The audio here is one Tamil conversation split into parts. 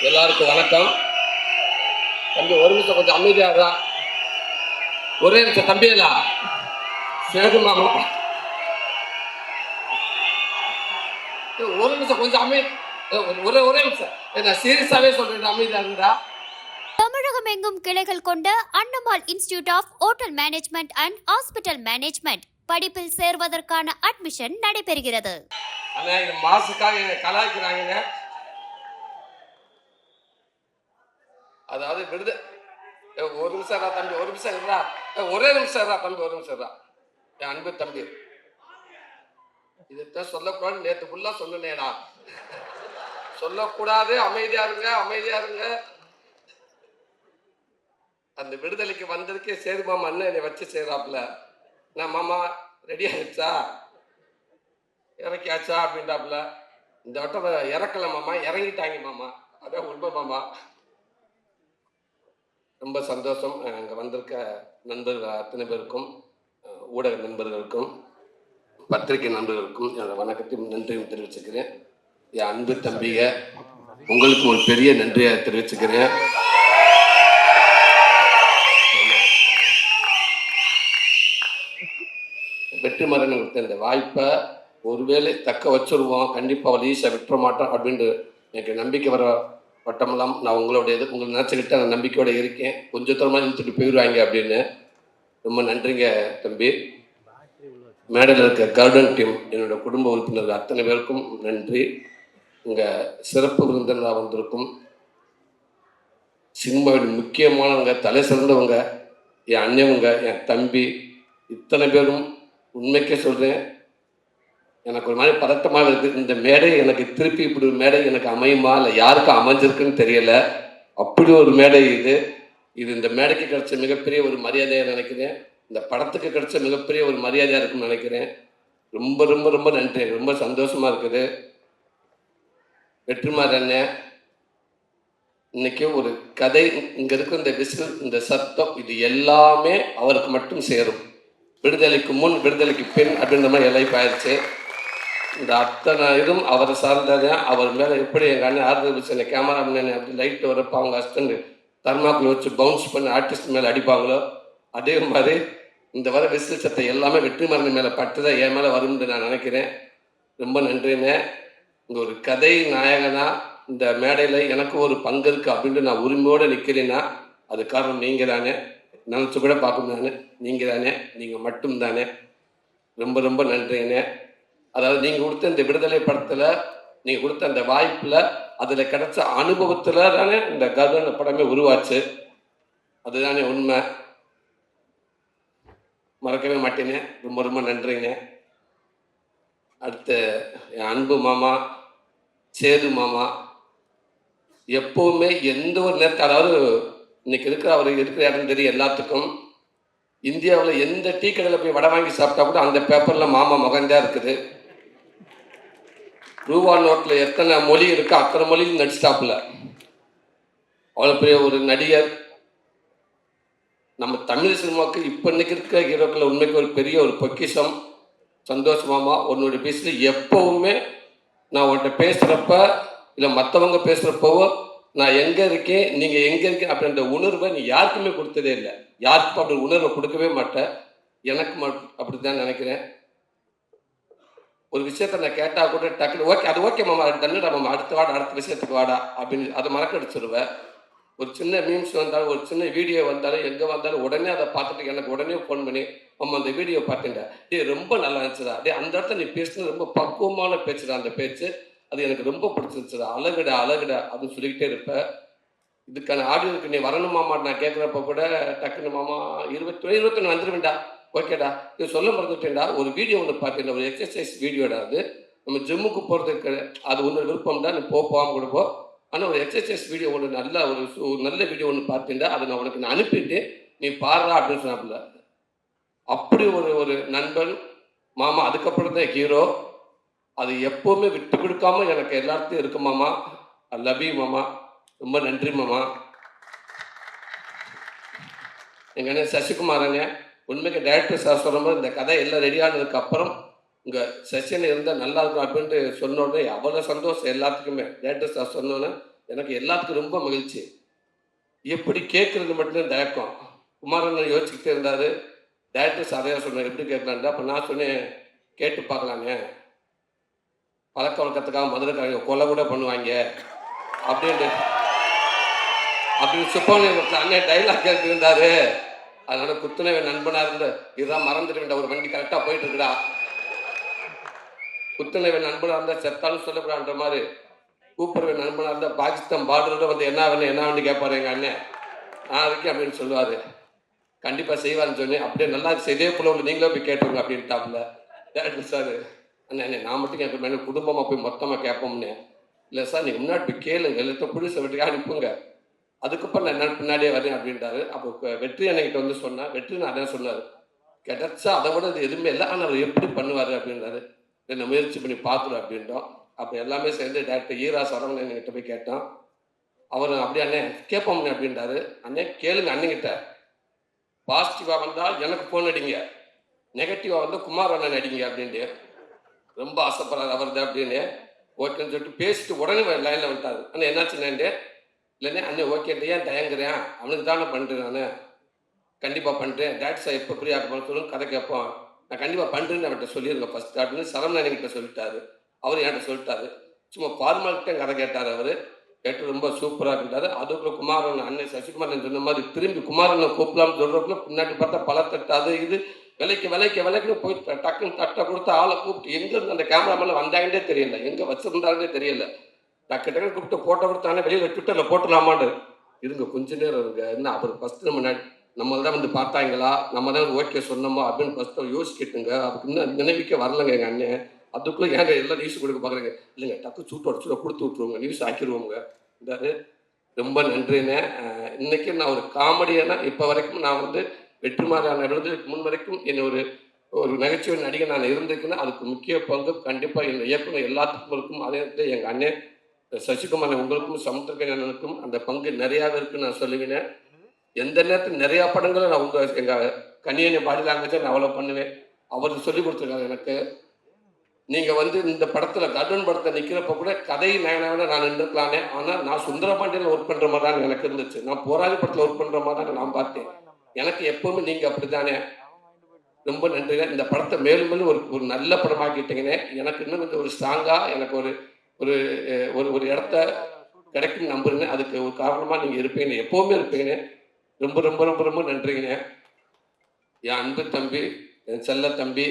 எல்லாருக்கும் வணக்கம். தம்பி ஒரு நிமிஷம் கொஞ்சம் அமைதியாகா ஒரே நிமிஷம் தம்பியலா சேது மாமா. ஒரு நிமிஷம் கொஞ்சம் அமை ஒரு- ஒரே நிமிஷம். நான் சீரியஸாவே சொல்றேன் அமைதியா இருந்தா தமிழகம் எங்கும் கிளைகள் கொண்ட Annamal institute of hotel management and hospital management படிப்பில் சேர்வதற்கான அட்மிஷன் நடைபெறுகிறது. மாசுக்காக கலாய்க்கிறாங்க அதாவது விடுத. ஒரு நிமிஷம் ரா தம்பி ஒரு நிமிஷம் இருடா. ஒரே நிமிஷம் ரா தம்பி ஒரு நிமிஷம் ரா என் அன்பு தம்பி. இதைத்தான் சொல்லக்கூடாது நேற்று ஃபுல்லா சொன்னேடா சொல்லக்கூடாது அமைதியா இருங்க அமைதியா இருங்க. அந்த விடுதலைக்கு வந்ததுக்கே சரி மாமா அண்ணன் என்னை வச்சு செய்யறாப்புல நான் மாமா ரெடி ஆயிடுச்சா? இறக்கியாச்சா? அப்படின்றாப்புல. இந்த வட்டம் இறக்கல மாமா இறங்கிட்டாங்க மாமா. அதான் உண்மை மாமா. ரொம்ப சந்தோஷம். அங்கே வந்திருக்க நண்பர்கள் அத்தனை பேருக்கும் ஊடக நண்பர்களுக்கும் பத்திரிகை நண்பர்களுக்கும் என்னோட வணக்கத்தையும் நன்றியும் தெரிவிச்சுக்கிறேன். என் அன்பு தம்பிக உங்களுக்கு ஒரு பெரிய நன்றியை தெரிவிச்சுக்கிறேன். வெற்றிமாறன் கொடுத்த இந்த வாய்ப்பை ஒருவேளை தக்க வச்சிருவோம். கண்டிப்பாக அவள் ஈஸியாக விட்டுற மாட்டோம் அப்படின்ட்டு எனக்கு நம்பிக்கை வர வட்டமெல்லாம் நான் உங்களோட இது உங்களை நினச்சிக்கிட்டு நான் நம்பிக்கையோட இருக்கேன். கொஞ்சம் தூரமாக இழுத்துட்டு போயிடுவாங்க அப்படின்னு. ரொம்ப நன்றிங்க தம்பி. மேடையில் இருக்க கார்டன் டீம் என்னோட குடும்ப உறுப்பினர்கள் அத்தனை பேருக்கும் நன்றி. இங்கே சிறப்பு விருந்தினராக வந்திருக்கும். சினிமாவின் முக்கியமானவங்க தலை சிறந்தவங்க என் அண்ணவங்க என் தம்பி இத்தனை பேரும் உண்மைக்கே சொல்கிறேன் எனக்கு ஒரு மாதிரி பதட்டமாக இருக்குது இந்த மேடை எனக்கு திருப்பி இப்படி ஒரு மேடை எனக்கு அமையுமா? இல்லை யாருக்கு அமைஞ்சிருக்குன்னு தெரியல. அப்படி ஒரு மேடை இது. இது இந்த மேடைக்கு கிடைச்ச மிகப்பெரிய ஒரு மரியாதையாக நினைக்கிறேன். இந்த படத்துக்கு கிடைச்ச மிகப்பெரிய ஒரு மரியாதையாக இருக்குன்னு நினைக்கிறேன். ரொம்ப ரொம்ப ரொம்ப நன்றி. ரொம்ப சந்தோஷமா இருக்குது. வெற்றிமாறன் அண்ணன் இன்னைக்கு ஒரு கதை இங்கே இருக்கிற இந்த விசில் இந்த சத்தம் இது எல்லாமே அவருக்கு மட்டும் சேரும். விடுதலைக்கு முன் விடுதலைக்கு பின் அப்படின்ற மாதிரி லைஃப் ஆயிடுச்சு. இந்த அத்தனை இதுவும் அவரை சார்ந்தது. அவர் மேலே எப்படி எங்கள் அண்ணன் ஆறுதல் விஷயம் கேமராமேன் அப்படி லைட் வரப்போ அவங்க ஹஸ்பண்ட் தர்மாக்குள் வச்சு பவுன்ஸ் பண்ணி ஆர்டிஸ்ட் மேலே அடிப்பாங்களோ? அதே மாதிரி இந்த வர விசில் சத்தம் எல்லாமே வெற்றிமாறன் மேலே பட்டுதான் என் மேலே வரும்னு நான் நினைக்கிறேன். ரொம்ப நன்றிண்ணே இந்த ஒரு கதை நாயகனா இந்த மேடையில் எனக்கு ஒரு பங்கு இருக்குது அப்படின்ட்டு நான் உரிமையோடு நிற்கிறேன்னா அது காரணம் நீங்கள் தானே நினச்சி கூட பார்க்கணும் நான் நீங்கள் தானே. நீங்கள் மட்டும் தானே ரொம்ப ரொம்ப நன்றிங்கண்ணே அதாவது நீங்கள் கொடுத்த இந்த விடுதலை படத்தில் நீங்கள் கொடுத்த அந்த வாய்ப்பில் அதில் கிடைச்ச அனுபவத்தில் தானே இந்த கர்ண படமே உருவாச்சு. அதுதானே உண்மை. மறக்கவே மாட்டேனே. ரொம்ப ரொம்ப நன்றிங்க. அடுத்து என் அன்பு மாமா சேது மாமா எப்போவுமே எந்த ஒரு நேரத்தில் அதாவது இன்னைக்கு இருக்கிற அவர் இருக்கிற இடம் தெரியும் எல்லாத்துக்கும். இந்தியாவில் எந்த டீ கடையில் போய் வடை வாங்கி சாப்பிட்டா கூட அந்த பேப்பரில் மாமா மகன்தான் இருக்குது. ரூபா நோட்டில் எத்தனை மொழி இருக்கோ அத்தனை மொழியும் நடிச்சிட்டாப்புல. அவ்வளோ பெரிய ஒரு நடிகர். நம்ம தமிழ் சினிமாவுக்கு இப்போ இன்னைக்கு இருக்கிற ஹீரோக்கள் உண்மைக்கு ஒரு பெரிய ஒரு பொக்கிஷம். சந்தோஷமாமா உன்னுடைய பேசில் எப்போவுமே நான் உன்கிட்ட பேசுகிறப்ப இல்லை மற்றவங்க பேசுகிறப்பவோ நான் எங்கே இருக்கேன் நீங்கள் எங்கே இருக்கேன் அப்படின்ற உணர்வை நீ யாருக்குமே கொடுத்ததே இல்லை. யாருக்கும் அப்படி உணர்வை கொடுக்கவே மாட்டேன் எனக்கு மட் அப்படி தான் நினைக்கிறேன். ஒரு விஷயத்த நான் கேட்டால் கூட டக்குனு ஓகே அது ஓகே மாமா அது தண்ணிடா மாமா அடுத்த வாடா அடுத்த விஷயத்துக்கு வாடா அப்படின்னு அதை மறக்கடிச்சிருவேன் ஒரு சின்ன மீம்ஸ் வந்தாலும் ஒரு சின்ன வீடியோ வந்தாலும் எங்கே வந்தாலும் உடனே அதை பார்த்துட்டு எனக்கு உடனே ஃபோன் பண்ணி அம்மா அந்த வீடியோ பார்த்தேன்டா டே ரொம்ப நல்லா இருந்துச்சுடா. டே அந்த இடத்துல நீ பேசுனது ரொம்ப பக்குவமான பேச்சுடா அந்த பேச்சு. அது எனக்கு ரொம்ப பிடிச்சிருச்சுடா அழகுடா அழகுடா அப்படின்னு சொல்லிக்கிட்டே இருப்பேன் இதுக்கான ஆடியோக்கு நீ வரணுமாமா நான் கேட்குறப்ப கூட டக்குன்னு மாமா இருபத்தி இருபத்தொன்று வந்துருவேன்டா. ஓகேடா. இது சொல்ல மறந்துட்டேன்டா. ஒரு வீடியோ ஒன்று பார்த்தேன் ஒரு எக்ஸசைஸ் வீடியோடா அது. நம்ம ஜிம்முக்கு போகிறதுக்கு அது ஒன்று தான் நீ போகாமல் கொடுப்போம் ஆனால் ஒரு எக்ஸசைஸ் வீடியோ ஒன்று நல்ல ஒரு நல்ல வீடியோ ஒன்று பார்த்தேன்டா. அதை நான் உனக்கு நான் அனுப்பிட்டு நீ பாடுறா அப்படின்னு சொன்னாப்புல. அப்படி ஒரு ஒரு நண்பன் மாமா அதுக்கப்புறம் தான் ஹீரோ அது எப்போவுமே விட்டு கொடுக்காம எனக்கு எல்லாத்தையும் இருக்கு மாமா. ஐ லவ் யூ மாமா. ரொம்ப நன்றி மாமா. எங்க அண்ணன் சசிகுமாரங்க உண்மைக்கு டைரக்டர் சார் சொல்லும்போது இந்த கதை எல்லாம் ரெடி ஆனதுக்கு அப்புறம் உங்கள் செஷன் இருந்தால் நல்லா இருக்கும் அப்படின்ட்டு சொன்ன உடனே அவ்வளோ சந்தோஷம் எல்லாத்துக்குமே. டைரக்டர் சார் சொன்னோன்னே எனக்கு எல்லாத்துக்கும் ரொம்ப மகிழ்ச்சி. எப்படி கேட்குறது மட்டும்தான் தயக்கம். குமாரன் யோசிச்சுக்கிட்டே இருந்தார். டேரக்டர் சாரையா சொன்னார். எப்படி கேட்கலான்டா அப்போ நான் சொன்னேன் கேட்டு பார்க்கலாமே. பழக்க வழக்கத்துக்காக மதுரைக்காரங்க கொலை கூட பண்ணுவாங்க. அப்படின்ட்டு. அப்படின்னு சுப்பவனி அண்ணன் டைலாக் கேட்டு இருந்தாரு. அதனால குத்துனவன் நண்பனா இருந்த இதுதான் மறந்துட்டு வேண்டாம் ஒரு வண்டி கரெக்டாக போயிட்டு இருக்குடா குத்துனவன் நண்பனா இருந்தா செத்தாலும் சொல்லக்கூடாதுன்ற மாதிரி கூப்பிடுவேன் நண்பனா இருந்தா பாகிஸ்தான் பார்டரோட வந்து என்ன வேணும் என்ன வேணும் கேட்பாரு எங்க அண்ணன். நான் இருக்கேன் அப்படின்னு சொல்லுவாரு. கண்டிப்பா செய்வான்னு சொன்னேன். அப்படியே நல்லா இதே போல உள்ள நீங்களே போய் கேட்டுருங்க அப்படின்ட்டாப்ல டேரக்டர் சார் அண்ணே, நான் மட்டும் கேட்க மேலே குடும்பமா போய் மொத்தமா கேட்போம்னே இல்லை சார் நீங்க முன்னாடி போய் கேளுங்க. எல்லாத்தையும் புடிச்ச வீட்டுக்கு அனுப்புங்க. அதுக்கப்புறம் நான் என்ன பின்னாடியே வரேன் அப்படின்றாரு. அப்போ வெற்றி என்கிட்ட வந்து சொன்னா வெற்றி நான் அதான் சொன்னார். கிடைச்சா அதை விட அது எதுவுமே இல்லை. ஆனால் அவர் எப்படி பண்ணுவார்? அப்படின்றாரு. என்ன முயற்சி பண்ணி பார்க்குறோம் அப்படின்றோம். அப்போ எல்லாமே சேர்ந்து டேரக்டர் ஈரா சரவணன் கிட்ட போய் கேட்டோம். அவர் அப்படியே அண்ணே கேட்போம்ண்ணே அப்படின்றாரு. அண்ணே கேளுங்க அண்ணங்கிட்ட பாசிட்டிவாக வந்தால் எனக்கு ஃபோன் அடிங்க. நெகட்டிவாக வந்தால் குமார் அண்ணன் அடிங்க அப்படின்ட்டு. ரொம்ப ஆசைப்படுறாரு அவர் தான் அப்படின்னு. ஓகேன்னு சொல்லிட்டு பேசிட்டு உடனே லைனில் வந்துட்டாரு. அண்ணன் என்னாச்சுண்ணே? இல்லைன்னா அண்ணே ஓகே ஏன் தயங்குறேன்? அவனுக்கு தானே பண்ணுறேன் நான். கண்டிப்பாக பண்ணுறேன் டேட் சார் எப்போ ஃப்ரீ ஆக சொல்லுங்க கதை கேட்போம். நான் கண்டிப்பாக பண்ணுறேன்னு அவன்கிட்ட சொல்லியிருக்கேன் ஃபஸ்ட் அப்படின்னு சரவணன் என்கிட்ட சொல்லிட்டாரு. அவர் என்கிட்ட சொல்லிட்டாரு. சும்மா ஃபார்மாலிட்டே கதை கேட்டார் அவர். கேட்டு ரொம்ப சூப்பராக இருந்தார். அதுக்குள்ள குமாரன் அண்ணன் சசிகுமாரன் சொன்ன மாதிரி திரும்பி குமாரனை கூப்பிடலாம்னு சொல்கிறக்குள்ள பின்னாடி பார்த்தா பல தட்டு அது இது. விலைக்கு விலைக்கு விலைக்குன்னு போய் டக்குன்னு தட்டை கொடுத்து ஆளை கூப்பிட்டு எங்கேருந்து அந்த கேமராமேன் வந்தாங்கன்னே தெரியல. எங்கே வச்சுருந்தாங்கன்னே தெரியல. டக்கு டக்கு கூப்பிட்டு போட்டோ தானே வெளியில் ட்விட்டரில் போட்டுடலாமான்னு இருங்க கொஞ்ச நேரம் இருங்க. என்ன அவர் ஃபஸ்ட்டு நம்ம ந- நம்ம தான் வந்து பார்த்தாங்களா? நம்ம தான் ஓகே சொன்னோமா? அப்படின்னு ஃபஸ்ட்டு யோசிக்கிட்டுங்க. அதுக்கு இன்னும் நினைவிக்க வரலங்க எங்கள் அண்ணன் அதுக்குள்ளே ஏங்க எல்லாம் நியூஸ் கொடுக்க பார்க்குறேங்க இல்லைங்க டக்கு சூட்டு சூட கொடுத்து விட்ருவோங்க நியூஸ் ஆக்கிடுவோங்க இந்தாரு. ரொம்ப நன்றிண்ணே. இன்னைக்கு நான் ஒரு காமெடியான இப்போ வரைக்கும் நான் வந்து வெற்றிமாறான எழுதுறதுக்கு முன் வரைக்கும் என்ன ஒரு ஒரு நகைச்சுவை நடிகை நான் இருந்திருக்கேன்னா அதுக்கு முக்கிய பங்கு கண்டிப்பாக என் இயக்குனர் எல்லாத்துக்கும் இருக்கும். அதே எங்கள் அண்ணன் சசிகுமார் உங்களுக்கும் சமுத்திரகண்ணனுக்கும் அந்த பங்கு நிறையாவே இருக்குன்னு நான் சொல்லுவேன். எந்த நேரத்தில் நிறையா படங்களை நான் உங்கள் எங்கள் கன்னியனை பாடி லாங்குவேஜை நான் அவ்வளோ பண்ணுவேன். அவர் சொல்லி கொடுத்துருக்காங்க எனக்கு. நீங்கள் வந்து இந்த படத்தில் கர்டன் படத்தை நிற்கிறப்ப கூட கதை நயனாக நான் நின்றுக்கலானே. ஆனால் நான் சுந்தரபாண்டியில் ஒர்க் பண்ணுற மாதிரி தான் எனக்கு இருந்துச்சு. நான் போராளி படத்தில் ஒர்க் பண்ணுற மாதிரி தான் நான் பார்த்தேன். எனக்கு எப்பவுமே நீங்கள் அப்படித்தானே. ரொம்ப நன்றிங்க. இந்த படத்தை மேலும் மேலும் ஒரு ஒரு நல்ல படமாக்கிட்டீங்கன்னே எனக்கு இன்னும் கொஞ்சம் ஒரு ஸ்ட்ராங்காக எனக்கு ஒரு ஒரு ஒரு ஒரு இடத்த கிடைக்கும் நம்புறேங்க. அதுக்கு ஒரு காரணமாக நீங்கள் இருப்பீங்க. எப்போவுமே இருப்பீங்க ரொம்ப ரொம்ப ரொம்ப ரொம்ப நன்றிங்க. என் அன்பு தம்பி என் செல்ல தம்பி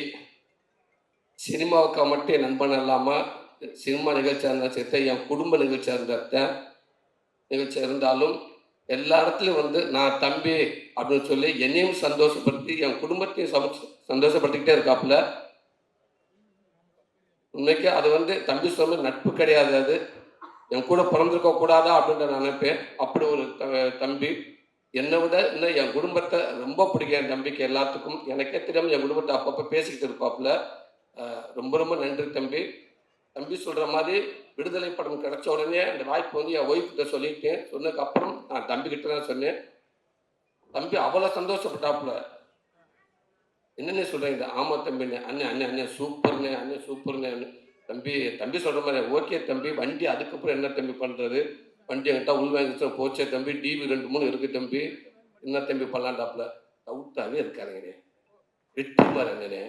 சினிமாவுக்காக மட்டும் என் நண்பன் இல்லாமல் சினிமா நிகழ்ச்சியாக இருந்தால் சேர்த்து என் குடும்ப நிகழ்ச்சியாக இருந்தால் நிகழ்ச்சியாக இருந்தாலும் எல்லா இடத்துலையும் வந்து நான் தம்பி அப்படின்னு சொல்லி என்னையும் சந்தோஷப்படுத்தி என் குடும்பத்தையும் சந்தோஷப்படுத்திக்கிட்டே இருக்காப்புல. உண்மைக்கு அது வந்து தம்பி சொல்ல நட்பு கிடையாது அது. என் கூட பிறந்திருக்க கூடாதா அப்படின்ற நான் நினைப்பேன். அப்படி ஒரு தம்பி. என்னை விட இன்னும் என் குடும்பத்தை ரொம்ப பிடிக்கும் என் தம்பிக்கு எல்லாத்துக்கும். எனக்கே தெரியாமல் என் குடும்பத்தை அப்பப்போ பேசிக்கிட்டு இருப்பாப்புல. ரொம்ப ரொம்ப நன்றி தம்பி. தம்பி சொல்கிற மாதிரி விடுதலை படம் கிடைச்ச உடனே அந்த வாய்ப்பு வந்து என் ஒய்ஃப் கிட்ட சொல்லிட்டேன். சொன்னதுக்கப்புறம் நான் தம்பிக்கிட்ட தான் சொன்னேன். தம்பி அவ்வளோ சந்தோஷப்பட்டாப்புல. என்னென்ன சொல்கிறீங்க ஆமா தம்பிண்ணே அண்ணன் அண்ணன் அண்ணன் சூப்பர்ண்ணே அண்ணன் சூப்பர்ண்ணே தம்பி தம்பி சொல்கிற மாதிரி ஓகே தம்பி வண்டி அதுக்கப்புறம் என்ன தம்பி பண்ணுறது வண்டி என்கிட்ட உள் வாங்கிச்சா போச்சே தம்பி டிவி ரெண்டு மூணு இருக்குது தம்பி. என்ன தம்பி பண்ணலான்டாப்புல டவுட்டாகவே இருக்காருங்கண்ணே வெற்றிமார் அண்ணனே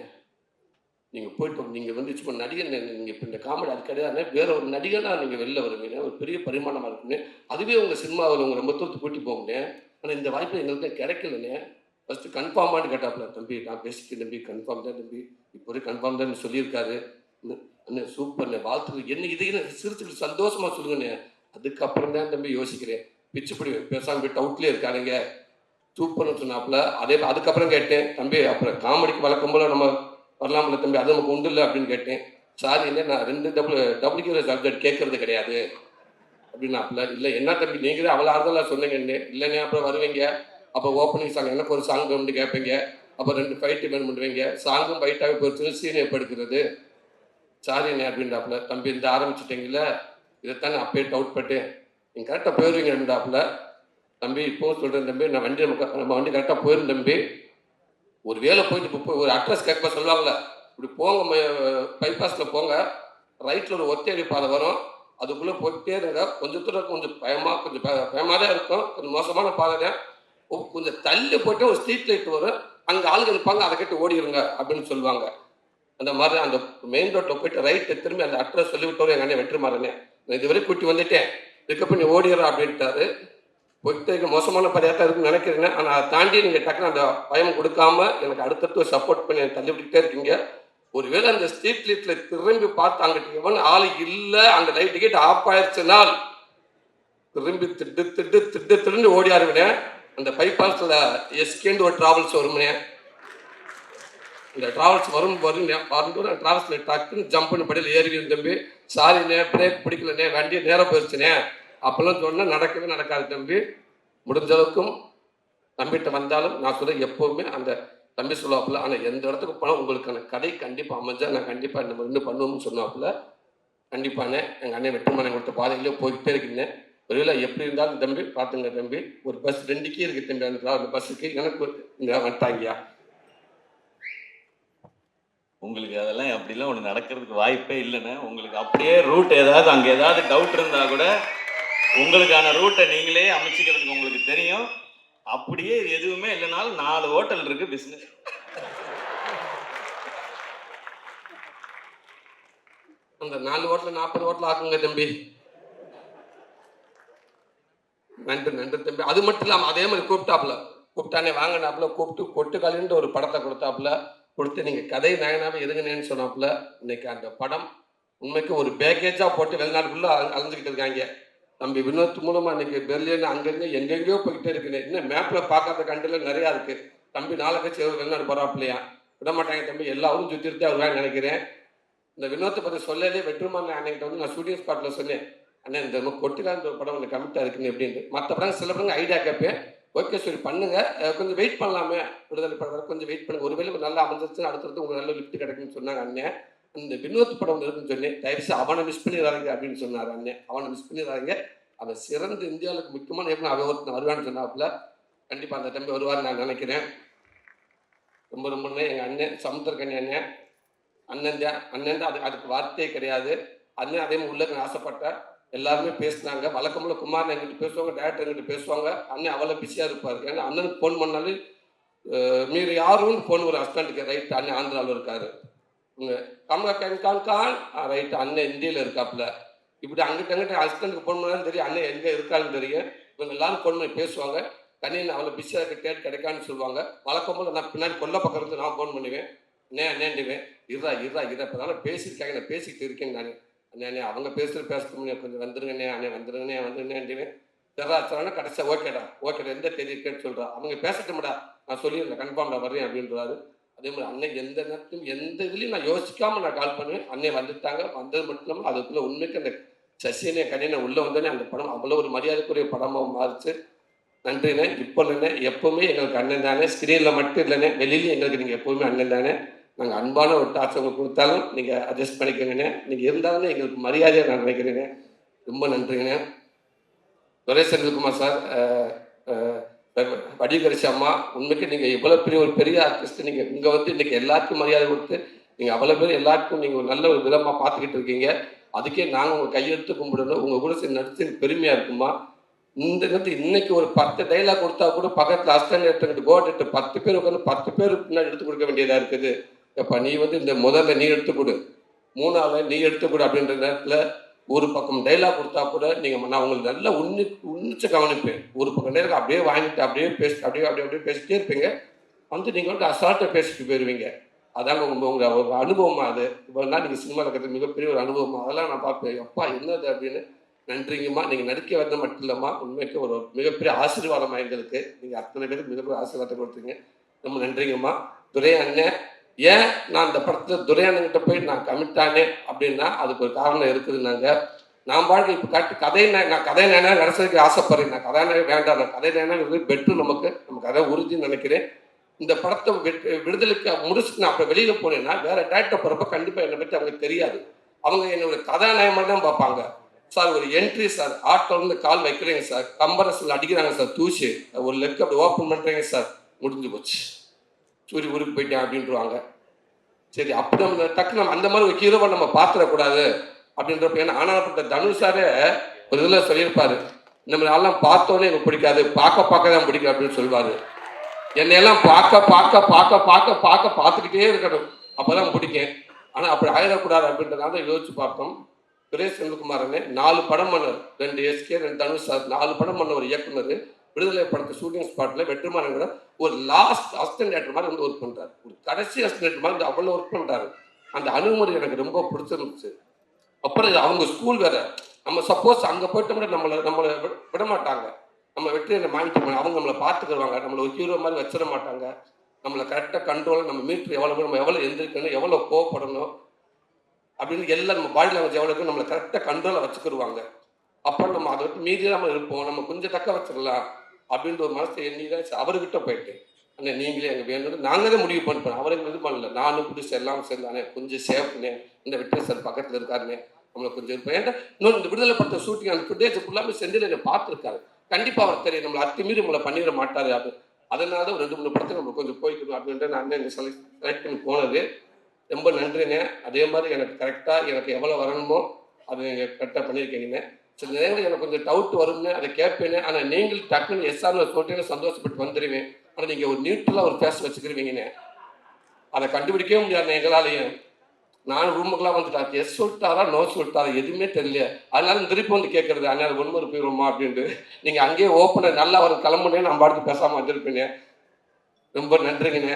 நீங்கள் போயிட்டு நீங்கள் வந்து சும்மா நடிகன் நீங்கள் இப்போ இந்த காமெடி அது கிடையாது வேற ஒரு நடிகனாக நீங்கள் வெளில வருவீங்க ஒரு பெரிய பரிமாணமாக இருக்குன்னு அதுவே உங்கள் சினிமாவில் உங்கள் ரொம்ப தூரத்து கூட்டி போகும்னே ஆனால் இந்த வாய்ப்பு எங்களுக்கு கிடைக்கலண்ணே. ஃபஸ்ட்டு கன்ஃபார்மானு கேட்டாப்புல தம்பி நான் பேசிட்டு தம்பி கன்ஃபார்ம் தான் தம்பி. இப்போ கன்ஃபார்ம் தான் சொல்லியிருக்காரு. இன்னும் அண்ணே சூப்பர்ண்ணே வாழ்த்து என்ன இதையும் சிரிச்சுட்டு சந்தோஷமாக சொல்லுங்கண்ணே. அதுக்கப்புறம் தான் தம்பி யோசிக்கிறேன். பிச்சுப்படி பேசாமல் போய் டவுட்லேயே இருக்கானுங்க. சூப்பர்னு சொன்னாப்புல அதே அதுக்கப்புறம் கேட்டேன் தம்பி அப்புறம் காமெடிக்கு வழக்கம் போல நம்ம வரலாம்ல தம்பி அது நமக்கு உண்டு இல்லை அப்படின்னு கேட்டேன். சாரி இல்லை நான் ரெண்டு டபுள் டபுள்யூ சப்ஜெக்ட் கேட்கறது கிடையாது. அப்படின்னாப்புல இல்லை என்ன தம்பி நீங்களே அவ்வளோ ஆறுதலாக சொன்னீங்கன்னு இல்லைண்ணே அப்புறம் வருவீங்க. அப்போ ஓப்பனிங் சாங் எனக்கு ஒரு சாங் வந்து கேட்பீங்க அப்போ ரெண்டு ஃபைட்டு மேன் பண்ணுவீங்க சாங்கும் ஃபைட்டாகவே போச்சு சீன் எப்போ சாரிண்ணே சாரி அப்படின்றாப்புல தம்பி இந்த ஆரம்பிச்சிட்டிங்கள இதைத்தானே அப்பயே டவுட் பட்டேன். நீங்கள் கரெக்டாக போயிடுவீங்க அப்படின்றாப்புல தம்பி இப்போ சொல்கிறேன் தம்பி நான் வண்டி நம்ம நம்ம வண்டி கரெக்டாக போயிரும் தம்பி. ஒரு வேலை போயிட்டு இப்போ போய் ஒரு அட்ரஸ் கேட்க சொல்லுவாங்கல்ல. இப்படி போங்க பைபாஸில் போங்க. ரைட்டில் ஒரு ஒத்தையடி பாதை வரும். அதுக்குள்ளே போயிட்டே இருங்க. கொஞ்சம் தூரம் கொஞ்சம் பயமாக கொஞ்சம் பயமாக தான் இருக்கும். கொஞ்சம் மோசமான பாதை தான் கொஞ்சம் தள்ளி போயிட்டு ஒரு ஸ்ட்ரீட் லைட் வரும். அங்கே ஆளுங்க இருப்பாங்க அதை கட்டி ஓடிடுங்க அப்படின்னு சொல்லுவாங்க. அந்த மாதிரி அந்த மெயின் ரோட்டில் போயிட்டு ரைட்டு திரும்பி அந்த அட்ரஸ் சொல்லிவிட்டோம் எங்க எங்கள் அண்ணன் வெற்றிமாறனே. நான் இதுவரை கூட்டி வந்துட்டேன். இதுக்கப்புறம் நீ ஓடிடுற அப்படின்ட்டாரு. போயிட்டு மோசமான பாதையாக தான் இருக்குன்னு நினைக்கிறேன் ஆனால் அதை தாண்டி நீங்கள் டக்குனு அந்த பயம் கொடுக்காம எனக்கு அடுத்தடுத்து சப்போர்ட் பண்ணி தள்ளி விட்டுட்டே இருக்கீங்க. ஒருவேளை அந்த ஸ்ட்ரீட் லைட்ல திரும்பி பார்த்து அங்கிட்டு எவன் ஆள் இல்லை அந்த லைட் டிக்கெட் ஆஃப் ஆயிடுச்சுனால் திரும்பி திட்டு திட்டு திட்டு திரும்பி ஓடி ஆடுவேன் அந்த பைபாஸில் எஸ்கேண்டு ஒரு ட்ராவல்ஸ் வரும்னே. இந்த ட்ராவல்ஸ் வரும் வரும் வரும்போது அந்த ட்ராவல்ஸில் டக்குன்னு ஜம்ப் பண்ணி படியில் ஏறி தம்பி. சாரிண்ணே பிரேக் பிடிக்கலண்ணே வண்டி நேரம் போயிடுச்சுனே அப்போல்லாம் சொன்னால் நடக்கவே நடக்காது தம்பி. முடிஞ்ச அளவுக்கும் தம்பிகிட்ட வந்தாலும் நான் சொல்ல எப்போவுமே அந்த தம்பி சொல்லுவாப்புல ஆனால் எந்த இடத்துக்கு போனால் உங்களுக்கான கதை கண்டிப்பாக அமைஞ்சா நான் கண்டிப்பாக இந்த இன்னும் பண்ணுவோம்னு சொன்னாப்புல கண்டிப்பானே எங்கள் அண்ணன் வெட்டுமான கொடுத்த பாதையிலே போய்கிட்டே இருக்கின்றேன். ஒருவேளை எப்படி இருந்தாலும் தம்பி பார்த்துங்க தம்பி ஒரு பஸ் ரெண்டுக்கே இருக்கு தம்பி அந்த பஸ்ஸுக்கு எனக்கு இங்க வந்துட்டாங்கயா உங்களுக்கு அதெல்லாம் அப்படிலாம் ஒன்று நடக்கிறதுக்கு வாய்ப்பே இல்லைண்ணே. உங்களுக்கு அப்படியே ரூட் ஏதாவது அங்கே ஏதாவது டவுட் இருந்தால் கூட உங்களுக்கான ரூட்டை நீங்களே அமைச்சிக்கிறதுக்கு உங்களுக்கு தெரியும். அப்படியே எதுவுமே இல்லைனாலும் நாலு ஹோட்டல் இருக்கு பிஸ்னஸ் அந்த நாலு ஓட்டில் நாற்பது ஓட்டில் ஆக்குங்க தம்பி. நன்றி நன்றி தம்பி. அது மட்டும் இல்லாமல் அதே மாதிரி கூப்பிட்டாப்புல. கூப்பிட்டானே வாங்கினாப்புல கூப்பிட்டு கொட்டுக்காலின்ற ஒரு படத்தை கொடுத்தாப்புல. கொடுத்து நீங்கள் கதை நாயனாவே எதுங்கன்னு சொன்னாப்புல. இன்னைக்கு அந்த படம் உண்மைக்கு ஒரு பேக்கேஜாக போட்டு வெளிநாட்டுக்குள்ளே அலைஞ்சிக்கிட்டு இருக்காங்க. நம்பி வினோத் மூலமாக இன்னைக்கு பெர்லின் அங்கங்கே எங்கெங்கேயோ போய்கிட்டே இருக்குது இன்னும் மேப்பில் பார்க்காத கண்டில் நிறையா இருக்குது தம்பி நாளை கட்சி வெளிநாடு போகிறாப்புலையா விட மாட்டாங்க தம்பி. எல்லா ஊரும் சுற்றி இருந்தே வருவான்னு நினைக்கிறேன். இந்த வினோத்தை பற்றி சொல்லலே வெற்றுமான அன்னைக்கிட்ட வந்து நான் ஷூட்டிங் ஸ்பாட்டில் சொன்னேன். அண்ணன் இந்த மாதிரி கொட்டிலான்ற படம் கொஞ்சம் கமிட்டாக இருக்குன்னு எப்படின்ட்டு. மற்ற படம் சில படங்கள் ஐடியா கேட்பேன். ஓகே சரி பண்ணுங்க. கொஞ்சம் வெயிட் பண்ணலாமே. விடுதலை படம் கொஞ்சம் வெயிட் பண்ணுங்க. ஒருவேளை நல்லா அமைஞ்சிருச்சுன்னு அடுத்தடுத்து உங்களுக்கு நல்ல லிஃப்ட் கிடைக்குன்னு சொன்னாங்க அண்ணன் அந்த வினோத் படம் இருக்குன்னு சொன்னேன். தயவுசு அவனை மிஸ் பண்ணிடுறாங்க அப்படின்னு சொன்னார் அண்ணன் அவனை மிஸ் பண்ணிடுறாங்க அவன் சிறந்த இந்தியாவுக்கு முக்கியமான எப்படி அவன் ஒருத்தன் வருவான்னு சொன்னாப்புல. கண்டிப்பாக அந்த டைம் வருவான்னு நான் நினைக்கிறேன். ரொம்ப ரொம்ப எங்கள் அண்ணன் சமுத்திரக்கண்ணி அண்ணன் அண்ணன் தான். அண்ணன் தான். அது அதுக்கு வார்த்தையே கிடையாது. அண்ணன் அதே மாதிரி உள்ள ஆசைப்பட்டேன் எல்லாருமே பேசினாங்க. வழக்கமுள்ள குமார் எங்கிட்ட பேசுவாங்க டேரக்டர் எங்கிட்ட பேசுவாங்க. அண்ணன் அவ்வளோ பிஸியாக இருப்பார். ஏன்னா அண்ணனுக்கு ஃபோன் பண்ணாலும் மீறி யாரும் ஃபோன் ஒரு ஹஸ்பண்டுக்கு ரைட் அண்ணன் ஆந்திராவில் இருக்காரு. கமலா கேன் கான். கான் ரைட் அண்ணன் இந்தியில் இருக்காப்புல. இப்படி அங்கிட்ட அங்கிட்ட ஹஸ்பண்டுக்கு ஃபோன் பண்ணாலும் தெரியும் அண்ணன் எங்கே இருக்கான்னு தெரியும். இவங்க எல்லாரும் ஃபோன் பண்ணி பேசுவாங்க. கண்ணியன் அவ்வளோ பிஸியாக இருக்க டேட் கிடைக்கான்னு சொல்லுவாங்க. வழக்கம்பல நான் பின்னாடி கொல்ல பக்கம் இருந்து நான் ஃபோன் பண்ணுவேன். நே நேண்டுவேன் இருறா இருறா இதை இப்போ தானே பேசியிருக்காங்க நான் பேசிக்கிட்டு இருக்கேன் நான். அண்ணே அவங்க பேசுகிற பேசுறது முடியும் கொஞ்சம் வந்துருங்கண்ணே அண்ணே வந்துருங்கண்ணே வந்துருங்கண்ணேண்டுவேன் சரிடா கடைசியாக ஓகேடா ஓகேடா எந்த தேதி இருக்கேன்னு சொல்கிறா அவங்க பேசட்டும்டா நான் சொல்லிடுறேன் கன்ஃபார்ம்டா வர்றேன் அப்படின்றாரு. அதே மாதிரி அண்ணன் எந்த நேரத்தையும் எந்த இதுலையும் நான் யோசிக்காமல் நான் கால் பண்ணுவேன். அண்ணன் வந்துட்டாங்க வந்தது மட்டும் இல்லாமல் அதுக்குள்ள உண்மைக்கு அந்த சசியனே கண்ணியனை உள்ளே வந்தோடனே அந்த படம் அவ்வளோ ஒரு மரியாதைக்குரிய படமாக மாறிச்சு. நன்றிண்ணே இப்போ இல்லைண்ணே எப்பவுமே எங்களுக்கு அண்ணன் தானே ஸ்க்ரீனில் மட்டும் இல்லைண்ணே வெளியிலையும் எங்களுக்கு நீங்கள் எப்போவுமே அண்ணன் தானே. நாங்கள் அன்பான ஒரு டாக்ஸ் உங்களுக்கு கொடுத்தாலும் நீங்கள் அட்ஜஸ்ட் பண்ணிக்கோங்கண்ணே நீங்கள் இருந்தாலும் எங்களுக்கு மரியாதையாக நான் நினைக்கிறேங்க ரொம்ப நன்றிங்கண்ணே துரை செந்தில்குமார் சார் வடிவகரிசி அம்மா உண்மைக்கு நீங்கள் இவ்வளோ பெரிய ஒரு பெரிய ஆர்டிஸ்ட் நீங்கள் இங்கே வந்து இன்றைக்கி எல்லாருக்கும் மரியாதை கொடுத்து நீங்கள் அவ்வளோ பேர் எல்லாருக்கும் நீங்கள் ஒரு நல்ல ஒரு விதமாக பார்த்துக்கிட்டு இருக்கீங்க. அதுக்கே நாங்கள் உங்கள் கையெழுத்து கும்பிடணும். உங்கள் கூட சரி நடிச்சு பெருமையாக இருக்குமா இந்த நேரத்தில் இன்னைக்கு ஒரு பத்து டைலாக் கொடுத்தா கூட பக்கத்தில் அஸ்டன் எடுத்துக்கிட்டு கோட் எடுத்து பத்து பேர் உட்காந்து பத்து பேர் பின்னாடி எடுத்து கொடுக்க வேண்டியதாக இருக்குது. எப்பா நீ வந்து இந்த முதல்ல நீ எடுத்துக்கொடு. மூணாவில் நீ எடுத்துக்கொடு அப்படின்ற நேரத்தில் ஒரு பக்கம் டைலாக் கொடுத்தா கூட நீங்கள் நான் உங்களுக்கு நல்லா உன்னி உன்னிச்சு கவனிப்பேன். ஒரு பக்கம் டைலாக் அப்படியே வாங்கிட்டு அப்படியே பேசி அப்படியே அப்படியே அப்படியே பேசிட்டே இருப்பீங்க. வந்து நீங்கள் வந்து அசால்ட்டாக பேசிட்டு போயிடுவீங்க அதாங்க உங்கள் உங்கள் ஒரு அனுபவமாக அது. இவ்வளோ நாள் நீங்கள் சினிமாவில் இருக்கிறது மிகப்பெரிய ஒரு அனுபவம். அதெல்லாம் நான் பார்ப்பேன். அப்பா என்னது அப்படின்னு நன்றிங்கம்மா. நீங்கள் நடிக்க வந்த மட்டும் இல்லைம்மா. உண்மைக்கு ஒரு மிகப்பெரிய ஆசீர்வாதமாக எங்களுக்கு நீங்கள் அத்தனை பேருக்கு மிகப்பெரிய ஆசீர்வாதத்தை கொடுத்தீங்க. ரொம்ப நன்றிங்கம்மா. துரை அண்ணன் ஏன் நான் இந்த படத்தில் துரை போய் நான் கமிட்டானே அப்படின்னா அதுக்கு ஒரு காரணம் இருக்குதுன்னாங்க. நான் பாட்டு இப்போ கட்டு கதை நான் நான் கதை நேனா நடிச்சதுக்கு ஆசைப்படுறேன். நான் கதை நேரம் வேண்டாம். நான் கதை நேனாங்கிறது பெட்ரு நமக்கு நம்ம கதை உறுதின்னு நினைக்கிறேன். இந்த படத்தை விட்டு- விடுதலைக்கு முடிச்சுட்டு நான் அப்போ வெளியில் போனேன்னா வேற டேரக்டர் போகிறப்ப கண்டிப்பாக என்னை பற்றி அவங்களுக்கு தெரியாது. அவங்க என்னோட கதாநாயகமாக தான் பார்ப்பாங்க. சார் ஒரு என்ட்ரி சார். ஆட்டோலேருந்து கால் வைக்கிறேங்க சார். கம்பரஸில் அடிக்கிறாங்க சார். தூசி. ஒரு லெக் அப்படி ஓப்பன் பண்ணுறேங்க சார். முடிஞ்சு போச்சு. சூரிய ஊருக்கு போயிட்டேன் அப்படின்ட்டுருவாங்க சரி அப்படி நம்ம டக்கு நம்ம அந்த மாதிரி ஒரு ஹீரோவை நம்ம பார்த்துடக்கூடாது அப்படின்றப்ப ஏன்னா ஆனால் தனுஷாரே ஒரு இதில் சொல்லியிருப்பாரு இந்த எல்லாம் பார்த்தோன்னே எனக்கு பிடிக்காது பார்க்க பார்க்க தான் பிடிக்கும் அப்படின்னு சொல்லுவார். என்னையெல்லாம் பார்க்க பார்க்க பார்க்க பார்க்க பார்க்க பார்த்துக்கிட்டே இருக்கணும். அப்போ தான் பிடிக்கும். ஆனால் அப்படி ஆயிடக்கூடாது அப்படின்றதால யோசிச்சு பார்த்தோம். சுரேஷ் செந்தில்குமாரனே நாலு படம் பண்ணார். ரெண்டு எஸ்கே ரெண்டு தனுஷ் சார் நாலு படம் பண்ண ஒரு இயக்குனர். விடுதலை படத்தை ஷூட்டிங் ஸ்பாட்டில் வெற்றிமாறன் ஒரு லாஸ்ட் அசிஸ்டன்ட் டேரக்டர் மாதிரி வந்து ஒர்க் பண்றாரு. ஒரு கடைசி அசிஸ்டன்ட் மாதிரி அவ்வளோ ஒர்க் பண்றாரு. அந்த அணுகுமுறை எனக்கு ரொம்ப பிடிச்சிருந்துச்சு. அப்புறம் இது அவங்க ஸ்கூல் வேற. நம்ம சப்போஸ் அங்கே போயிட்டோம்னா நம்மளை நம்மளை விட- மாட்டாங்க. நம்ம வெற்றியை மானிட்டு அவங்க நம்மளை பார்த்துக்கிடுவாங்க நம்மளை ஒரு ஹீரோ மாதிரி வச்சிட மாட்டாங்க. நம்மளை கரெக்டாக கண்ட்ரோல் நம்ம மீட்டர் எவ்வளோ நம்ம எவ்வளோ எந்திரிக்கணும் எவ்வளோ கோவப்படணும் அப்படின்னு எல்லாம் நம்ம பாடி லாங்குவேஜ் எவ்வளோ இருக்கும் நம்மளை கரெக்டாக கண்ட்ரோலாக வச்சுக்கிடுவாங்க அப்புறம் நம்ம அதை விட்டு மீறி நம்ம இருப்போம். நம்ம கொஞ்சம் தக்க வச்சிடலாம். அப்படின்ற ஒரு மனசை எண்ணி தான் அவர்கிட்ட போயிட்டேன் அண்ணே நீங்களே எங்கள் வேணும்னு நாங்கள் தான் முடிவு பண்ணிப்போம் அவரை இது பண்ணல. நானும் புதுசு எல்லாம் சேர்ந்தானே கொஞ்சம் சேஃப்னே இந்த வெற்றி சார் பக்கத்தில் இருக்காருனே நம்மளை கொஞ்சம் இருப்பேன் ஏன்டா இன்னொன்று இந்த விடுதலை படத்தை ஷூட்டிங் அந்த ஃபுட்டேஜ் ஃபுல்லாமே செந்தில் என்னை பார்த்துருக்காரு. கண்டிப்பாக அவர் தெரியும் நம்மளை அத்துமீறி நம்மளை பண்ணிட மாட்டார் அது அதனால தான் ஒரு ரெண்டு மூணு படத்தை நம்ம கொஞ்சம் போய்க்கணும் அப்படின்ட்டு நான் அண்ணன் செலக்ட் செலக்ட் பண்ணி போனது. ரொம்ப நன்றிங்க அதே மாதிரி எனக்கு கரெக்டாக எனக்கு எவ்வளோ வரணுமோ அது கரெக்டாக பண்ணியிருக்கீங்கண்ணே. சில நேரங்கள் எனக்கு கொஞ்சம் டவுட் வரும்னு அதை கேட்பேனே ஆனால் நீங்கள் டக்குன்னு எஸ்ஆர்னு சொல்லிட்டீங்கன்னு சந்தோஷப்பட்டு வந்துடுவேன் ஆனால் நீங்கள் ஒரு நியூட்ரலாக ஒரு ஃபேஸ் வச்சுக்கிறீங்கண்ணே அதை கண்டுபிடிக்கவே முடியாது எங்களாலையும். நான் ரூமுக்கெல்லாம் வந்துட்டேன் எஸ் சொல்லிட்டாரா நோ சொல்லிட்டாரா எதுவுமே தெரியல. அதனால திருப்பி வந்து கேட்கறது அதனால அது ஒன்று போயிடுவோமா அப்படின்ட்டு. நீங்கள் அங்கேயே ஓப்பனாக நல்லா வரும் கிளம்புனே நான் பாட்டு பேசாமல் வந்திருப்பேனே ரொம்ப நன்றிங்கண்ணே.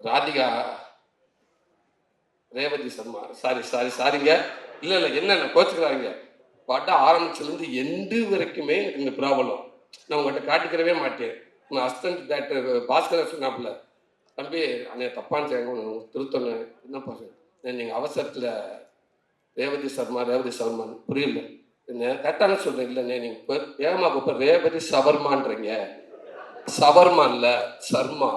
ராதிகா ரேவதி சர்மா சாரி சாரி சாரிங்க இல்லை இல்லை என்னென்ன கோச்சுக்கிறாங்க? படம் ஆரம்பிச்சதுலேருந்து எண்டு வரைக்குமே எனக்கு இந்த ப்ராப்ளம். நான் உங்கள்கிட்ட காட்டிக்கிறவே மாட்டேன். நான் அசிஸ்டன்ட் டேரக்டர் பாஸ்கர் சொன்னாப்புல தம்பி அண்ணே தப்பான்னு செய்யுங்க திருத்தணும் என்னப்பா நீங்கள் அவசரத்தில் ரேவதி சர்மா ரேவதி சர்மான் புரியல. என்ன கரெக்டான சொல்கிறேன் இல்லைண்ணே நீங்கள் இப்போ ஏமா இப்போ ரேவதி சவர்மான்றீங்க. சவர்மா இல்லை சர்மா.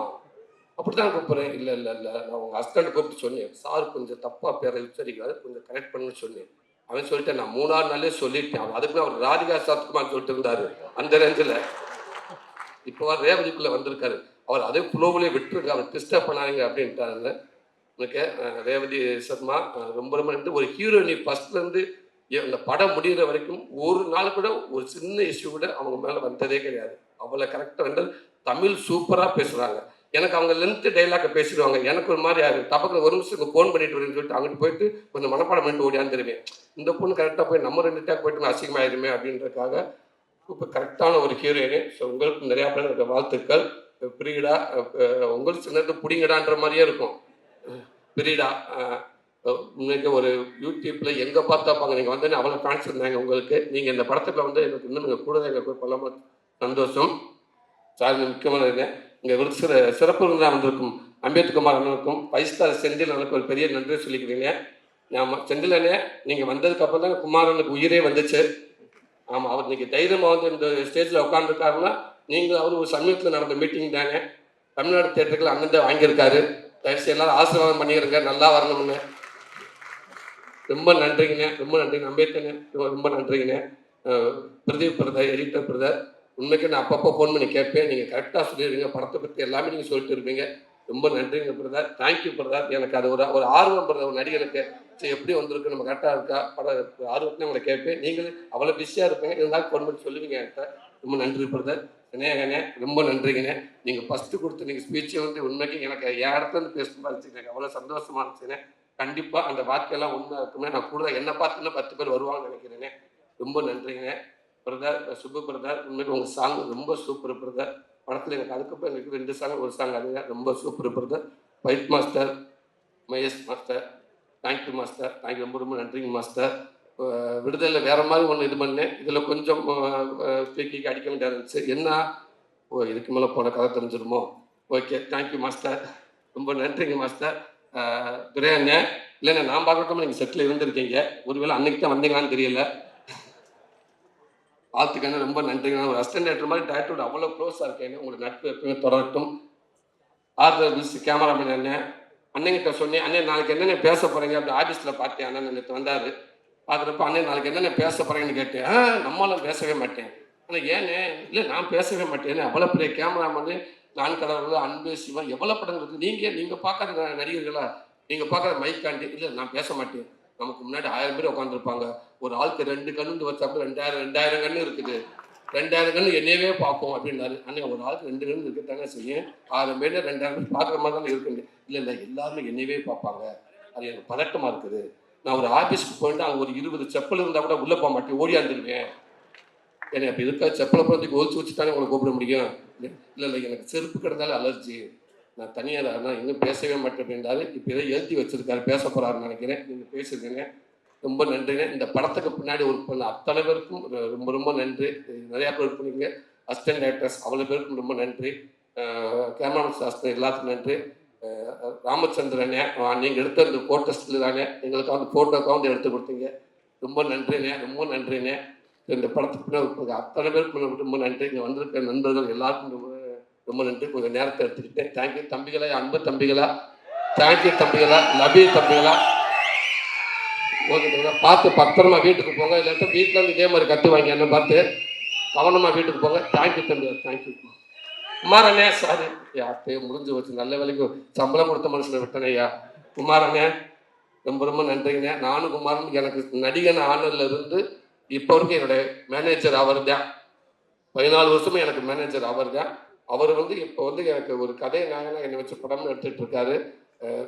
அப்படிதான் கூப்பிட்றேன். இல்லை இல்லை இல்லை நான் உங்கள் ஹஸ்பண்ட் கூப்பிட்டு சொன்னேன். சார் கொஞ்சம் தப்பாக பேரை உச்சரிக்காது கொஞ்சம் கரெக்ட் பண்ணுன்னு சொன்னேன். அவன் சொல்லிட்டேன் நான் மூணாறு நாளே சொல்லிட்டேன். அதுக்கு அவர் ராதிகா சத்குமார் சொல்லிட்டு இருந்தாரு. அந்த ரேஞ்சில். இப்போ ரேவதிக்குள்ளே வந்திருக்காரு. அவர் அதே ஃப்ளோவிலே விட்டுருங்க அவர் டிஸ்டர்ப் பண்ணாதீங்க அப்படின்ட்டாருங்க எனக்கு ரேவதி சர்மா ரொம்ப ரொம்ப நன்றி. ஒரு ஹீரோயினி ஃபர்ஸ்ட்லேருந்து அந்த படம் முடிகிற வரைக்கும் ஒரு நாள் கூட ஒரு சின்ன இஷ்யூ கூட அவங்க மேலே வந்ததே கிடையாது. அவ்வளோ கரெக்டாக வந்து தமிழ் சூப்பராக பேசுகிறாங்க எனக்கு அவங்க லென்த்து டைலாக பேசிடுவாங்க. எனக்கு ஒரு மாதிரி யாரு தப்பக்கு ஒரு நிமிஷம் ஃபோன் பண்ணிட்டு வரேன்னு சொல்லிட்டு அங்கிட்டு போயிட்டு கொஞ்சம் மனப்பாடம் பண்ணிட்டு ஓடியாந்துருவேன் இந்த பொண்ணு கரெக்டாக போய் நம்ம ரெண்டு டேக் போயிட்டு அசிங்கமாயிருமே அப்படின்றதுக்காக இப்போ கரெக்டான ஒரு ஹீரோயினு ஸோ உங்களுக்கு நிறையா பேர் இருக்க வாழ்த்துக்கள். பிரியடா உங்களுக்கு சின்னது பிடிங்கடான்ற மாதிரியே இருக்கும். பிரியடா இன்னைக்கு ஒரு யூடியூப்ல எங்க பார்த்தாப்பாங்க நீங்க வந்து அவ்வளோ ஃபேன்ஸ் இருந்தாங்க உங்களுக்கு. நீங்க இந்த படத்துக்குள்ள வந்து எனக்கு இன்னும் நீங்கள் கூட எங்களுக்கு பல சந்தோஷம். சார் முக்கியமான இது. இங்கே விருது சிற சிறப்பு விருந்தாக வந்திருக்கும் அம்பேத்குமார் அண்ணனுக்கும் ஃபைவ் ஸ்டார் செந்தில் அண்ணனுக்கு ஒரு பெரிய நன்றி சொல்லிக்கிறீங்க. ஆமாம் செந்தில் அண்ணே நீங்கள் வந்ததுக்கப்புறம் தான் குமாரனுக்கு உயிரே வந்துச்சு. ஆமாம் அவர் இன்னைக்கு தைரியமாக வந்து இந்த ஸ்டேஜில் உட்காந்துருக்காருன்னா நீங்கள் அவர் ஒரு சமீபத்தில் நடந்த மீட்டிங் தானே தமிழ்நாடு தேட்டருக்குள்ள அண்ணன் தான் வாங்கியிருக்காரு. தயவுசெய்து எல்லாரும் ஆசீர்வாதம் பண்ணியிருங்க நல்லா வரணும்னு. ரொம்ப நன்றிங்கண்ணே ரொம்ப நன்றிங்க அம்பேத்கர் ரொம்ப ரொம்ப நன்றிங்கண்ணே பிரதீப் பிரதர் எடிட்டர் பிரதர். உண்மைக்கு நான் அப்பப்போ ஃபோன் பண்ணி கேட்பேன். நீங்கள் கரெக்டாக சொல்லிடுவீங்க படத்தை பற்றி எல்லாமே நீங்கள் சொல்லிட்டு இருப்பீங்க. ரொம்ப நன்றிங்க பிரதர் தேங்க்யூ பிரதர் எனக்கு அது ஒரு ஒரு ஆர்வம் பிரதர் ஒரு நடிகனுக்கு சரி எப்படி வந்திருக்கு? நம்ம கரெக்டாக இருக்கா? படம் ஆர்வத்தில் உங்களை கேட்பேன். நீங்களும் அவ்வளோ பிஸியாக இருப்பீங்க. இருந்தாலும் ஃபோன் பண்ணி சொல்லுவீங்க என்கிட்ட. ரொம்ப நன்றி பிரதர் விநாயகனே ரொம்ப நன்றிங்கண்ணே நீங்கள் ஃபஸ்ட்டு கொடுத்த நீங்கள் ஸ்பீச்சை வந்து உண்மைக்கு எனக்கு என் இடத்துல இருந்து பேசும்போது இருந்துச்சு. எனக்கு அவ்வளோ சந்தோஷமா இருந்துச்சுண்ணே கண்டிப்பாக அந்த வார்த்தையெல்லாம் உண்மை இருக்குமே. நான் கூட என்னை பார்த்துன்னா பத்து பேர் வருவாங்கன்னு நினைக்கிறேனே. ரொம்ப நன்றிங்கண்ணே பிரதர் சுப்பு பிரதர் உண்மைக்கு உங்கள் சாங் ரொம்ப சூப்பர் பிரதர். படத்தில் எனக்கு அதுக்கப்புறம் எனக்கு ரெண்டு சாங் ஒரு சாங் அதுங்க ரொம்ப super brother. Fight master Mahesh master thank you master thank you ரொம்ப ரொம்ப நன்றிங்க மாஸ்டர் விடுதலை வேற மாதிரி ஒன்று இது பண்ணேன். இதில் கொஞ்சம் ஸ்பீக்கிங் அடிக்க வேண்டியது இருந்துச்சு. என்ன? ஓ இதுக்கு மேலே போன கதை தெரிஞ்சிருமோ? ஓகே தேங்க்யூ மாஸ்டர் ரொம்ப நன்றிங்க மாஸ்டர் அஹ் அண்ணன் இல்லைண்ணே நான் பார்க்கட்டும் நீங்கள் செட்டில் இருந்திருக்கீங்க. ஒருவேளை அன்னைக்கு தான் வந்தீங்களான்னு தெரியல. வாழ்த்துக்கண்ணே ரொம்ப நன்றிங்க. ஒரு அஸ்டன் டேரக்டர் மாதிரி டேரக்டரோட அவ்வளோ க்ளோஸாக இருக்கேன் உங்களுக்கு நட்பு எப்பவுமே தொடரட்டும். ஆர்டர் மிஸ் கேமராமேன் அண்ணன் அண்ணன்கிட்ட சொன்னேன் அண்ணன் நாளைக்கு என்னென்ன பேச போகிறீங்க அப்படி ஆஃபீஸில் பார்த்தேன் அண்ணன் நேற்று வந்தார். பார்க்குறப்ப அண்ணன் நாளைக்கு என்னென்ன பேச போகிறேன்னு கேட்டேன். ஆ நம்மளும் பேசவே மாட்டேன். ஆனால் ஏனே இல்லை நான் பேசவே மாட்டேன். அவ்வளோ பெரிய கேமராமேனு நான் கடவுள் அன்பு சிவம் எவ்வளோ படங்கள் இருக்குது நீங்கள் நீங்கள் பார்க்காத நடிகர்களா? நீங்கள் பார்க்குற மைக்காண்டி இல்லை நான் பேச மாட்டேன். நமக்கு முன்னாடி ஆயிரம் பேர் உட்காந்துருப்பாங்க ஒரு ஆளுக்கு ரெண்டு கண்ணு வச்சா கூட ரெண்டாயிரம் ரெண்டாயிரம் கண்ணு இருக்குது. ரெண்டாயிரம் கண்ணு என்னையவே பார்ப்போம் அப்படின்னாரு. அண்ணன் ஒரு ஆளுக்கு ரெண்டு கண்ணு இருக்கத்தாங்க செய்யும் ஆயிரம் பேர் ரெண்டாயிரம் பேர் பார்க்குற மாதிரி தான் இருக்குங்க இல்லை இல்லை எல்லாருமே என்னையவே பார்ப்பாங்க. அது எனக்கு பதட்டமாக இருக்குது. நான் ஒரு ஆஃபீஸ்க்கு போயிட்டு அங்கே ஒரு இருபது செப்பல் இருந்தால் கூட உள்ளே போக மாட்டேன். ஓடியாந்துருவேன் எனக்கு அப்போ இருக்கா செப்பலை போகிறதுக்கு ஒழிச்சு வச்சு தானே உங்களை கூப்பிட முடியும்? இல்லை இல்லை எனக்கு செருப்பு கிடந்தாலும் அலர்ஜி நான் தனியாக ஆனால் இன்னும் பேசவே மாட்டேன் அப்படின்றாரு இப்போ ஏதோ எழுதி வச்சிருக்காரு பேச போகிறாருன்னு நினைக்கிறேன். நீங்கள் பேசியிருக்கீங்க ரொம்ப நன்றிங்க. இந்த படத்துக்கு பின்னாடி ஒர்க் பண்ண அத்தனை பேருக்கும் ரொம்ப ரொம்ப நன்றி. நிறையா பேர் ஒர்க் பண்ணீங்க அசிஸ்டன்ட் டேரக்டர்ஸ் அவ்வளோ பேருக்கும் ரொம்ப நன்றி. கேமராமேன் சாஸ்திரம் எல்லாத்துக்கும் நன்றி. ராமச்சந்திரனே நீங்கள் எடுத்த இந்த ஃபோட்டோ தானே எங்களுக்கு வந்து ஃபோட்டோக்காக வந்து எடுத்து கொடுத்தீங்க. ரொம்ப நன்றிண்ணே ரொம்ப நன்றிண்ணே இந்த படத்துக்கு பின்னாடி அத்தனை பேருக்கு ரொம்ப நன்றி. இங்கே வந்திருக்க நண்பர்கள் எல்லாருக்கும் ரொம்ப ரொம்ப நன்றி. கொஞ்சம் நேரத்தை எடுத்துக்கிட்டேன். தேங்க்யூ தம்பிகளா. அன்ப அன்பு தம்பிகளா தேங்க்யூ தம்பிகளா. லபி தம்பிகளா. ஓகே தம்பிகளா. பார்த்து பத்திரமா வீட்டுக்கு போங்க. இல்லாட்டா வீட்டில் இருந்து இதே மாதிரி கற்றுவாங்க என்ன பார்த்து கவனமாக வீட்டுக்கு போங்க. தேங்க்யூ தம்பிகளா. தேங்க்யூ குமாரண்ணே சாரி யார்கிட்டயே முடிஞ்சு வச்சு நல்ல வேலைக்கு சம்பளம் கொடுத்த மனுஷனை விட்டனையா குமாரண்ணே ரொம்ப ரொம்ப நன்றிங்கண்ணே நானும் குமாரன் எனக்கு நடிகன் ஆனதுல இருந்து இப்போ வரைக்கும் என்னுடைய மேனேஜர் அவர் தான் பதினாலு வருஷமும் எனக்கு மேனேஜர் அவர் தான் அவர் வந்து இப்போ வந்து எனக்கு ஒரு கதை நாங்கள் என்னை வச்சு படம் எடுத்துட்டு இருக்காரு.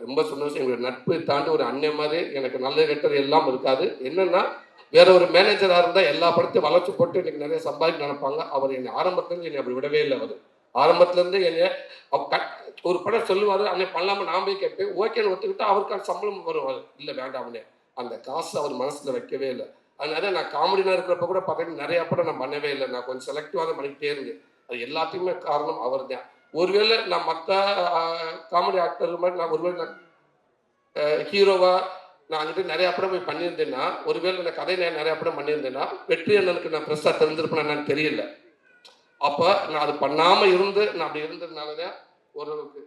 ரொம்ப சந்தோஷம். எங்களுடைய நட்பு தாண்டி ஒரு அண்ணன் மாதிரி எனக்கு நல்ல கெட்டது எல்லாம் இருக்காது. என்னன்னா வேற ஒரு மேனேஜராக இருந்தால் எல்லா படத்தையும் வளர்ச்சி போட்டு எனக்கு நிறைய சம்பாதிக்க நினைப்பாங்க. அவர் என்னை ஆரம்பத்துலேருந்து என்னை அப்படி விடவே இல்லை அவர். ஆரம்பத்துலேருந்து என்னை ஒரு படம் சொல்லுவார் அன்னை பண்ணாமல் நான் போய் கேட்பேன். ஓகேன்னு ஒத்துக்கிட்டு அவருக்கான சம்பளம் வரும் அது இல்லை வேண்டாம்னே அந்த காசு அவர் மனசில் வைக்கவே இல்லை. அதனால நான் காமெடினா இருக்கிறப்ப கூட பார்த்தீங்கன்னா நிறைய படம் நான் பண்ணவே இல்லை. நான் கொஞ்சம் செலக்டிவாக தான் பண்ணிக்கிட்டே இருந்தேன். அது எல்லாத்துக்குமே காரணம் அவர் தான் ஒருவேளை நான் மற்ற காமெடி ஆக்டர் மாதிரி நான் ஒருவேளை நான் ஹீரோவா நான் அங்கிட்டு நிறைய படம் போய் பண்ணியிருந்தேன்னா ஒருவேளை நான் கதை நான் நிறைய படம் பண்ணியிருந்தேன்னா வெற்றி அண்ணனுக்கு நான் பெருசாக தெரிஞ்சிருப்பேன் என்னன்னு தெரியல. அப்போ நான் அது பண்ணாமல் இருந்து நான் அப்படி இருந்ததுனால தான் ஓரளவுக்கு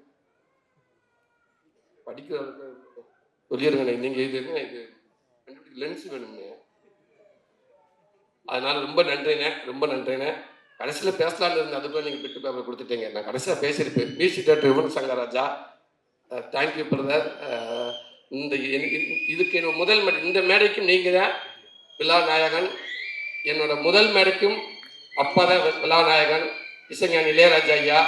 படிக்கிறவர்களுக்கு சொல்லிடுங்க நீங்கள் இது என்ன இது லென்ஸ் வேணும்னே அதனால ரொம்ப நன்றிண்ணே ரொம்ப நன்றிண்ணே கடைசியில் பேசலாம்னு இருந்தேன் அதுக்குள்ள நீங்கள் பிட்டு பேப்பர் கொடுத்துட்டீங்க. நான் கடைசியாக பேசியிருப்பேன். PC doctor Yuvan Shankar Raja thank you brother இந்த எனக்கு இதுக்கு என்னோட முதல் மேடை இந்த மேடைக்கும் நீங்கள் தான் விழா நாயகன் என்னோட முதல் மேடைக்கும் அப்பா தான் விழா நாயகன் இசைஞானி இளையராஜா ஐயா.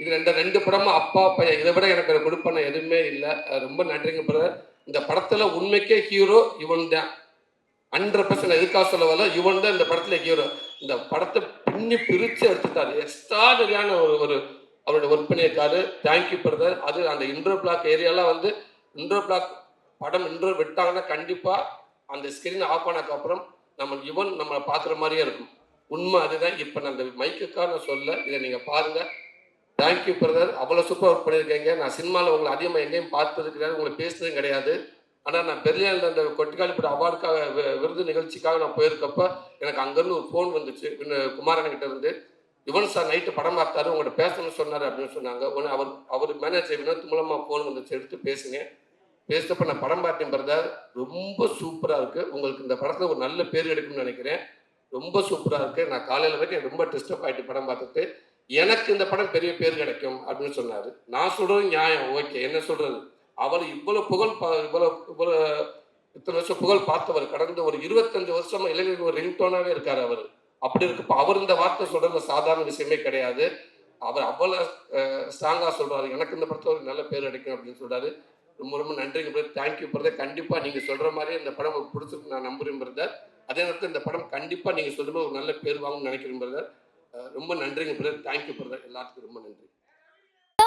இது ரெண்டு ரெண்டு படமும் அப்பா பையன் இதை விட எனக்கு ஒரு கொடுப்பன எதுவுமே இல்லை. ரொம்ப நன்றிங்க பிரதர் இந்த படத்தில் உண்மைக்கே ஹீரோ இவன் தான் ஹண்ட்ரட் பர்சன்ட் எதுக்காக சொல்ல வரல இவன் தான் இந்த படத்தில் ஹீரோ இந்த படத்தை பின்னி பிரிச்சு எடுத்துட்டாரு. எக்ஸ்ட்ராடரியான ஒரு ஒரு அவருடைய ஒர்க் பண்ணியிருக்காரு. தேங்க்யூ பிரதர் அது அந்த இன்டர் பிளாக் ஏரியாலாம் வந்து இன்டர் பிளாக் படம் இன்டர் விட்டாங்கன்னா கண்டிப்பா அந்த ஸ்கிரீன் ஆஃப் ஆனதுக்கு அப்புறம் நம்ம யுவன் நம்மளை பார்க்குற மாதிரியே இருக்கும். உண்மை அதுதான். இப்போ நான் அந்த மைக்குக்காக நான் சொல்ல இதை நீங்கள் பாருங்க. தேங்க்யூ பிரதர் அவ்வளோ சூப்பர் ஒர்க் பண்ணியிருக்கீங்க. நான் சினிமாவில் உங்களை அதிகமாக எங்கேயும் பார்த்தது கிடையாது உங்களை பேசுனதும் கிடையாது. ஆனால் நான் பெர்லியானில் அந்த கொட்டிக்காலிப்பட அவார்டுக்காக விருது நிகழ்ச்சிக்காக நான் போயிருக்கப்ப எனக்கு அங்கேருந்து ஒரு ஃபோன் வந்துச்சு. இன்னும் குமாரன் கிட்ட இருந்து யுவன் சார் நைட்டு படம் பார்த்தாரு உங்கள்கிட்ட பேசணும்னு சொன்னார் அப்படின்னு சொன்னாங்க. உடனே அவர் அவர் மேனேஜர் வினோத் மூலமாக ஃபோன் வந்துச்சு எடுத்து பேசுங்க. பேசுகிறப்ப நான் படம் பார்த்தேன் பிரதர். ரொம்ப சூப்பராக இருக்குது உங்களுக்கு இந்த படத்தில் ஒரு நல்ல பேர் எடுக்கும்னு நினைக்கிறேன். ரொம்ப சூப்பராக இருக்குது நான் காலையில் வரைக்கும் ரொம்ப டிஸ்டர்ப் ஆகிட்டு படம் பார்த்துட்டு எனக்கு இந்த படம் பெரிய பேர் கிடைக்கும் அப்படின்னு சொன்னார். நான் சொல்கிறது நியாயம். ஓகே. என்ன சொல்கிறது அவர் இவ்வளோ புகழ் பா இவ்வளோ இத்தனை வருஷம் புகழ் பார்த்தவர் கடந்த ஒரு இருபத்தஞ்சு வருஷமா இளைஞர்கள் ஒரு ரிங்டோனாகவே இருக்கார் அவர். அப்படி இருக்கப்ப அவர் இந்த வார்த்தை சொல்றது சாதாரண விஷயமே கிடையாது. அவர் அவ்வளோ ஸ்ட்ராங்கா சொல்றாரு. எனக்கு இந்த படத்தில் ஒரு நல்ல பேர் கிடைக்கும் அப்படின்னு சொல்றாரு. ரொம்ப ரொம்ப நன்றிங்க பிரதர் தேங்க்யூ பிரதர் கண்டிப்பாக நீங்கள் சொல்கிற மாதிரியே இந்த படம் பிடிச்சிருக்கு நான் நம்புறேன் பிரதர் அதே நேரத்தில் இந்த படம் கண்டிப்பாக நீங்கள் சொல்லும்போது ஒரு நல்ல பேர் வாங்கணும்னு நினைக்கிறேன் பிரதர் ரொம்ப நன்றிங்க பிரதர் தேங்க்யூ பிரதர் எல்லாத்துக்கும் ரொம்ப நன்றி.